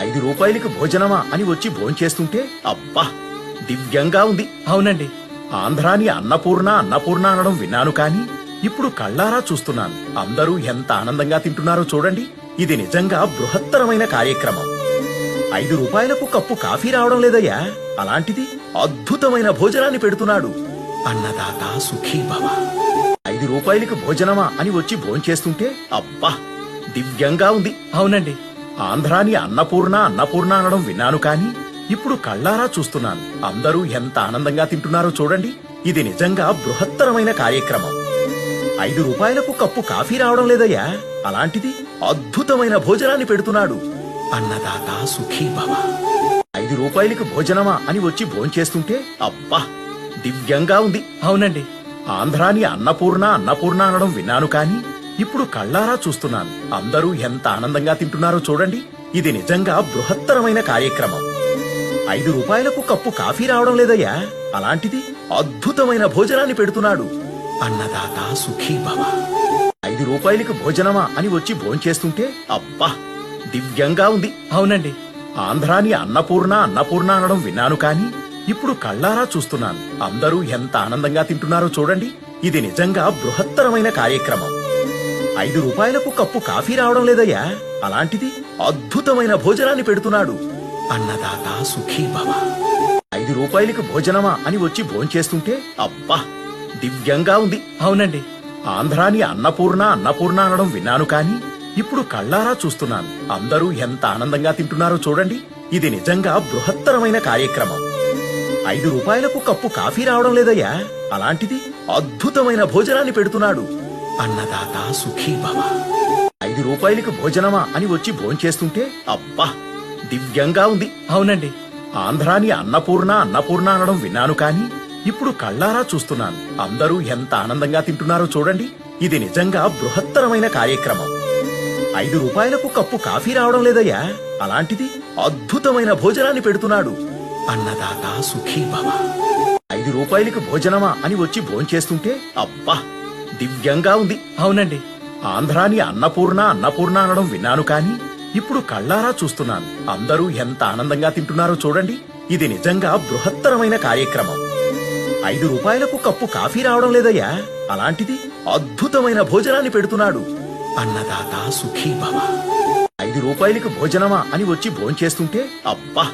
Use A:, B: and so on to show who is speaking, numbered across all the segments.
A: ఐదు రూపాయలకి భోజనమా అని వచ్చి భోంచేస్తుంటే అబ్బా దివ్యంగా ఉంది.
B: అవునండి.
A: ఆంధ్రాని అన్నపూర్ణ అన్నపూర్ణ అనడం విన్నాను కాని ఇప్పుడు కళ్ళారా చూస్తున్నాను. అందరూ ఎంత ఆనందంగా తింటున్నారో చూడండి. ఇది నిజంగా బృహత్తరమైన కార్యక్రమం. ఐదు రూపాయలకు కప్పు కాఫీ రావడం లేదయ్యా? అలాంటిది అద్భుతమైన భోజనాన్ని పెడుతున్నాడు. అన్నదాత సుఖీ భవ. ఐదు రూపాయలకి భోజనమా అని వచ్చి భోంచేస్తుంటే అబ్బా దివ్యంగా ఉంది.
B: అవునండి.
A: ఆంధ్రాని అన్నపూర్ణ అన్నపూర్ణ అనడం విన్నాను కాని ఇప్పుడు కళ్ళారా చూస్తున్నాను. అందరూ ఎంత ఆనందంగా తింటున్నారో చూడండి. ఇది నిజంగా బృహత్తరమైన కార్యక్రమం. ఐదు రూపాయలకు కప్పు కాఫీ రావడం లేదయ్యా? అలాంటిది అద్భుతమైన భోజనాన్ని పెడుతున్నాడు. అన్నదాత సుఖీ భవ. ఐదు రూపాయలకి భోజనమా అని వచ్చి భోంచేస్తుంటే అబ్బా దివ్యంగా ఉంది.
B: అవునండి.
A: ఆంధ్రాని అన్నపూర్ణ అన్నపూర్ణ అనడం విన్నాను కాని ఇప్పుడు కళ్ళారా చూస్తున్నాను. అందరూ ఎంత ఆనందంగా తింటున్నారో చూడండి. ఇది నిజంగా బృహత్తరమైన కార్యక్రమం. ఐదు రూపాయలకు కప్పు కాఫీ రావడం లేదయ్యా? అలాంటిది అద్భుతమైన భోజనాన్ని పెడుతున్నాడు. అన్నదాత సుఖీ భవ. ఐదు రూపాయలకి భోజనమా అని వచ్చి భోంచేస్తుంటే అబ్బా దివ్యంగా ఉంది.
B: అవునండి.
A: ఆంధ్రాని అన్నపూర్ణ అన్నపూర్ణ అనడం విన్నాను కాని ఇప్పుడు కళ్ళారా చూస్తున్నాను. అందరూ ఎంత ఆనందంగా తింటున్నారో చూడండి. ఇది నిజంగా బృహత్తరమైన కార్యక్రమం. ఐదు రూపాయలకు కప్పు కాఫీ రావడం లేదయ్యా. అలాంటిది అద్భుతమైన భోజనాన్ని పెడుతున్నాడు. అన్నదాత సుఖీ భవ. ఐదు రూపాయలకి భోజనమా అని వచ్చి భోంచేస్తుంటే అబ్బా దివ్యంగా ఉంది.
B: అవునండి.
A: ఆంధ్రాని అన్నపూర్ణ అన్నపూర్ణ అనడం విన్నాను కాని ఇప్పుడు కళ్ళారా చూస్తున్నాను. అందరూ ఎంత ఆనందంగా తింటున్నారో చూడండి. ఇది నిజంగా బృహత్తరమైన కార్యక్రమం. ఐదు రూపాయలకు కప్పు కాఫీ రావడం లేదయ్యా. అలాంటిది అద్భుతమైన భోజనాన్ని పెడుతున్నాడు. అన్నదాత సుఖీ భవ. ఐదు రూపాయలకి భోజనమా అని వచ్చి భోంచేస్తుంటే అబ్బా దివ్యంగా ఉంది.
B: అవునండి.
A: ఆంధ్రాని అన్నపూర్ణ అన్నపూర్ణ అనడం విన్నాను కాని ఇప్పుడు కళ్ళారా చూస్తున్నాను. అందరూ ఎంత ఆనందంగా తింటున్నారో చూడండి. ఇది నిజంగా బృహత్తరమైన కార్యక్రమం. ఐదు రూపాయలకు కప్పు కాఫీ రావడం లేదయ్యా? అలాంటిది అద్భుతమైన భోజనాన్ని పెడుతున్నాడు. అన్నదాత సుఖీ భవ. ఐదు రూపాయలకి భోజనమా అని వచ్చి భోంచేస్తుంటే అబ్బా దివ్యంగా ఉంది.
B: అవునండి.
A: ఆంధ్రాని అన్నపూర్ణ అన్నపూర్ణ అనడం విన్నాను కాని ఇప్పుడు కళ్ళారా చూస్తున్నాను. అందరూ ఎంత ఆనందంగా తింటున్నారో చూడండి. ఇది నిజంగా బృహత్తరమైన కార్యక్రమం. ఐదు రూపాయలకు కప్పు కాఫీ రావడం లేదయ్యా. అలాంటిది అద్భుతమైన భోజనాన్ని పెడుతున్నాడు. అన్నదాత సుఖీ భవ. ఐదు రూపాయలకి భోజనమా అని వచ్చి భోంచేస్తుంటే అబ్బా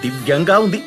A: దివ్యంగా ఉంది.